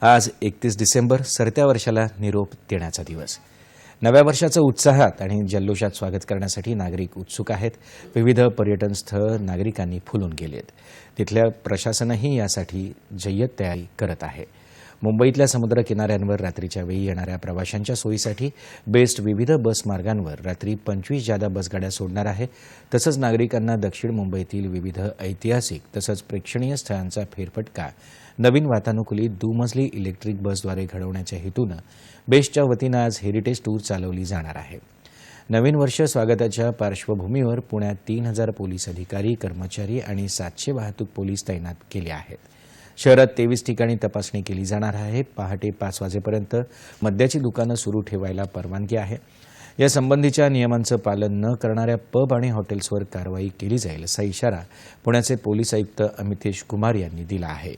आज एकतीस डिसेंबर सरत्या वर्षाला निरोप देण्याचा दिवस. नव्या वर्षाचं उत्साहात आणि जल्लोषात स्वागत करण्यासाठी नागरिक उत्सुक आहेत. विविध पर्यटन स्थळ नागरिकांनी फुलून गेलेत. तिथल्या प्रशासनही यासाठी जय्यत तयारी करत आहे. मुंबईतल्या समुद्र किनाऱ्यांवर रात्रीच्या वेळी येणाऱ्या प्रवाशांच्या सोयीसाठी बेस्ट विविध बस मार्गांवर रात्री पंचवीस जादा बसगाड्या सोडणार आहे. तसंच नागरिकांना दक्षिण मुंबईतील विविध ऐतिहासिक तसंच प्रेक्षणीय स्थळांचा फेरफटका नवीन वातानुकूलित दुमजली इलेक्ट्रिक बसद्वारे घडवण्याच्या हेतूनं बेस्टच्या वतीनं आज हेरिटेज टूर चालवली जाणार आहे. नवीन वर्ष स्वागताच्या पार्श्वभूमीवर पुण्यात तीन हजार पोलीस अधिकारी कर्मचारी आणि सातशे वाहतूक पोलीस तैनात केले आहेत. शहरात तेवीस ठिकाणी तपासणी केली जाणार आहे. पहाटे पाच वाजेपर्यंत मद्याची दुकानं सुरू ठेवायला परवानगी आहे. या संबंधीच्या नियमांचं पालन न करणाऱ्या पब आणि हॉटेल्सवर कारवाई केली जाईल असा इशारा पुण्याचे पोलीस आयुक्त अमितेश कुमार यांनी दिला आहे.